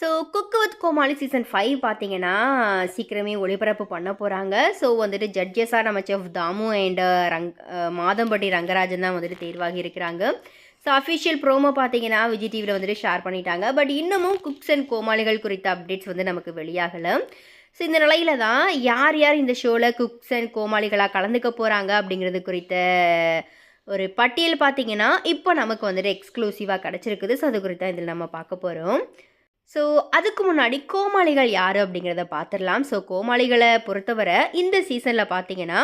So cook with Comali season five பார்த்தீங்கன்னா சீக்கிரமே ஒளிபரப்பு பண்ண போகிறாங்க ஸோ வந்துட்டு ஜட்ஜஸாக நம்ம செஃப் தாமு அண்ட் ரங் மாதம்பட்டி ரங்கராஜன் தான் வந்துட்டு தேர்வாகி இருக்கிறாங்க. ஸோ அஃபிஷியல் ப்ரோமோ பார்த்தீங்கன்னா விஜய் டிவியில் வந்துட்டு ஷேர் பண்ணிட்டாங்க. பட் இன்னமும் குக்ஸ் அண்ட் கோமாளிகள் குறித்த அப்டேட்ஸ் வந்து நமக்கு வெளியாகலை. ஸோ இந்த நிலையில தான் யார் யார் இந்த ஷோவில் குக்ஸ் அண்ட் கோமாளிகளாக கலந்துக்க போகிறாங்க அப்படிங்கிறது குறித்த ஒரு பட்டியல் பார்த்தீங்கன்னா இப்போ நமக்கு வந்துட்டு எக்ஸ்க்ளூசிவாக கிடச்சிருக்குது. ஸோ அது குறித்து இதில் நம்ம பார்க்க போகிறோம் ஸோ அதுக்கு முன்னாடி கோமாளிகள் யார் அப்படிங்கிறத பார்த்துடலாம் ஸோ கோமாளிகளை பொறுத்தவரை இந்த சீசனில் பார்த்தீங்கன்னா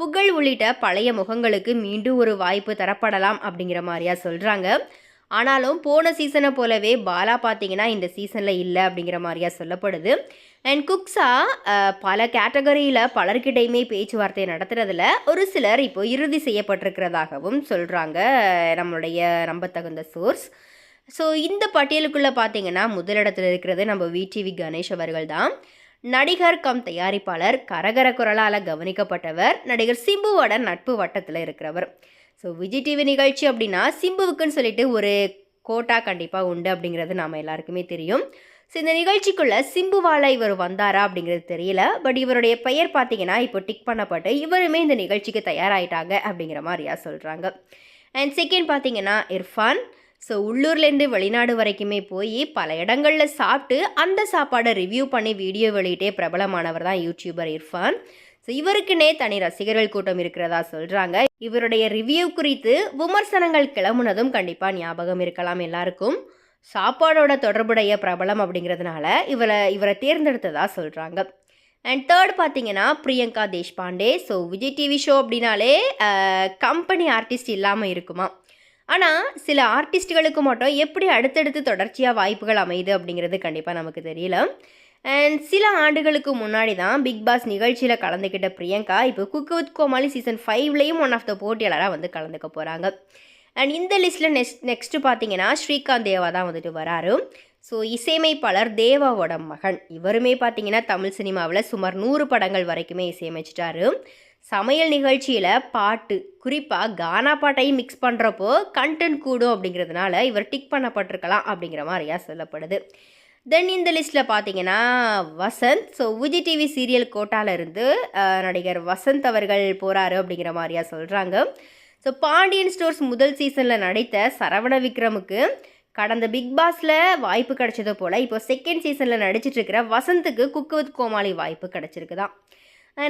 புகழ் உள்ளிட்ட பழைய முகங்களுக்கு மீண்டும் ஒரு வாய்ப்பு தரப்படலாம் அப்படிங்கிற மாதிரியா சொல்கிறாங்க ஆனாலும் போன சீசனை போலவே பாலா பார்த்தீங்கன்னா இந்த சீசனில் இல்லை அப்படிங்கிற மாதிரியா சொல்லப்படுது. அண்ட் குக்ஸா பல கேட்டகரியில் பலர்கிட்டையுமே பேச்சுவார்த்தை நடத்துகிறதுல ஒரு சிலர் இப்போ இறுதி செய்யப்பட்டிருக்கிறதாகவும் சொல்கிறாங்க நம்மளுடைய நம்பத்தகுந்த சோர்ஸ் ஸோ இந்த பட்டியலுக்குள்ளே பார்த்தீங்கன்னா முதலிடத்தில் இருக்கிறது நம்ம விடிவி கணேஷ் அவர்கள் தான். நடிகர் கம் தயாரிப்பாளர் கரகர குரலால் கவனிக்கப்பட்டவர் நடிகர் சிம்புவோட நட்பு வட்டத்தில் இருக்கிறவர். ஸோ விஜய் டிவி நிகழ்ச்சி அப்படின்னா சிம்புவுக்குன்னு சொல்லிட்டு ஒரு கோட்டா கண்டிப்பாக உண்டு அப்படிங்கிறது நாம் எல்லாருக்குமே தெரியும். ஸோ இந்த நிகழ்ச்சிக்குள்ளே சிம்புவால் இவர் வந்தாரா அப்படிங்கிறது தெரியல. பட் இவருடைய பெயர் பார்த்தீங்கன்னா இப்போ டிக் பண்ணப்பட்டு இவருமே இந்த நிகழ்ச்சிக்கு தயாராகிட்டாங்க அப்படிங்கிற மாதிரியா சொல்கிறாங்க அண்ட் செகண்ட் பார்த்தீங்கன்னா இர்ஃபான். ஸோ உள்ளூர்லேருந்து வெளிநாடு வரைக்குமே போய் பல இடங்களில் சாப்பிட்டு அந்த சாப்பாடை ரிவ்யூ பண்ணி வீடியோ வெளியிட்டே பிரபலமானவர் தான் யூடியூபர் இர்ஃபான். ஸோ இவருக்குன்னே தனி ரசிகர்கள் கூட்டம் இருக்கிறதா சொல்கிறாங்க இவருடைய ரிவ்யூ குறித்து விமர்சனங்கள் கிளம்புனதும் கண்டிப்பாக ஞாபகம் இருக்கலாம் எல்லாருக்கும். சாப்பாடோட தொடர்புடைய பிரபலம் அப்படிங்கிறதுனால இவரை இவரை தேர்ந்தெடுத்ததா சொல்கிறாங்க அண்ட் தேர்ட் பார்த்தீங்கன்னா Priyanka Deshpande. So Vijay TV show அப்படின்னாலே கம்பெனி ஆர்டிஸ்ட் இல்லாமல் இருக்குமா? ஆனால் சில ஆர்டிஸ்ட்டுகளுக்கு மட்டும் எப்படி அடுத்தடுத்து தொடர்ச்சியாக வாய்ப்புகள் அமையுது அப்படிங்கிறது கண்டிப்பாக நமக்கு தெரியல. அண்ட் சில ஆண்டுகளுக்கு முன்னாடி தான் பிக் பாஸ் நிகழ்ச்சியில் கலந்துக்கிட்ட பிரியங்கா இப்போ குக்கு வித் கோமாளி சீசன் ஃபைவ்லேயும் ஒன் ஆஃப் த போட்டியாளராக வந்து கலந்துக்க போகிறாங்க அண்ட் இந்த லிஸ்ட்டில் நெக்ஸ்ட் நெக்ஸ்ட்டு பார்த்தீங்கன்னா ஸ்ரீகாந்த் தேவா தான் வந்துட்டு வராரு. ஸோ இசையமைப்பாளர் தேவாவோட மகன். இவருமே பார்த்தீங்கன்னா தமிழ் சினிமாவில் சுமார் நூறு படங்கள் வரைக்குமே இசையமைச்சிட்டாரு. சமையல் நிகழ்ச்சியில் பாட்டு குறிப்பாக கானா பாட்டையும் மிக்ஸ் பண்ணுறப்போ கண்டென்ட் கூடும் அப்படிங்கிறதுனால இவர் டிக் பண்ணப்பட்டிருக்கலாம் அப்படிங்கிற மாதிரியா சொல்லப்படுது. தென் இந்த லிஸ்ட்டில் பார்த்தீங்கன்னா Vasanth. So Vijay TV serial கோட்டால இருந்து நடிகர் வசந்த் அவர்கள் போகிறாரு அப்படிங்கிற மாதிரியா சொல்கிறாங்க ஸோ பாண்டியன் ஸ்டோர்ஸ் முதல் சீசனில் நடித்த சரவண விக்ரமுக்கு கடந்த பிக் பாஸில் வாய்ப்பு கிடைச்சது போல் இப்போ செகண்ட் சீசனில் நடிச்சிட்டு இருக்கிற வசந்துக்கு குக்கு வித் கோமாளி வாய்ப்பு கிடைச்சிருக்குதான்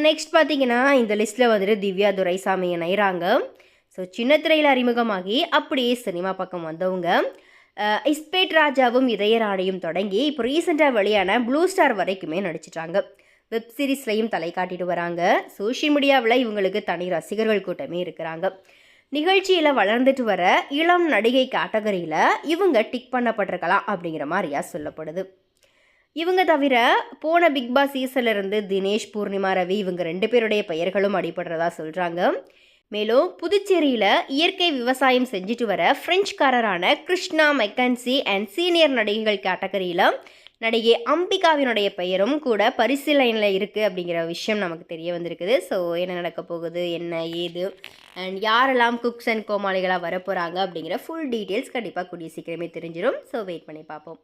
நெக்ஸ்ட் பார்த்தீங்கன்னா இந்த லிஸ்ட்டில் வந்துட்டு திவ்யா துரைசாமி இணைகிறாங்க ஸோ சின்ன திரையில் அறிமுகமாகி அப்படியே சினிமா பக்கம் வந்தவங்க. இஸ்பேட் ராஜாவும் இதயராணியும் தொடங்கி இப்போ ரீசெண்டாக வெளியான ப்ளூ ஸ்டார் வரைக்குமே நடிச்சிட்டாங்க. வெப் சீரிஸ்லையும் தலை காட்டிட்டு வராங்க. சோஷியல் மீடியாவில் இவங்களுக்கு தனி ரசிகர்கள் கூட்டமே இருக்கிறாங்க. நிகழ்ச்சியில் வளர்ந்துட்டு வர இளம் நடிகை கேட்டகரியில் இவங்க டிக் பண்ணப்பட்டிருக்கலாம் அப்படிங்கிற மாதிரியா சொல்லப்படுது. இவங்க தவிர போன பிக் பாஸ் சீசன்ல இருந்து தினேஷ் பூர்ணிமா ரவி இவங்க ரெண்டு பேருடைய பெயர்களும் அடிபடுறதா சொல்கிறாங்க மேலும் புதுச்சேரியில் இயற்கை விவசாயம் செஞ்சுட்டு வர பிரெஞ்சுக்காரரான கிருஷ்ணா மெக்கன்சி அண்ட் சீனியர் நடிகைகள் கேட்டகரியில் நடிகை அம்பிகாவினுடைய பெயரும் கூட பரிசீலனையில் இருக்குது அப்படிங்கிற விஷயம் நமக்கு தெரிய வந்திருக்குது. ஸோ என்ன நடக்க போகுது? என்ன ஏது? அண்ட் யாரெல்லாம் குக்ஸ் அண்ட் கோமாளிகளாக வரப்போகிறாங்க அப்படிங்கிற ஃபுல் டீட்டெயில்ஸ் கண்டிப்பாக கூடிய சீக்கிரமே தெரிஞ்சிடும் ஸோ வெயிட் பண்ணி பார்ப்போம்.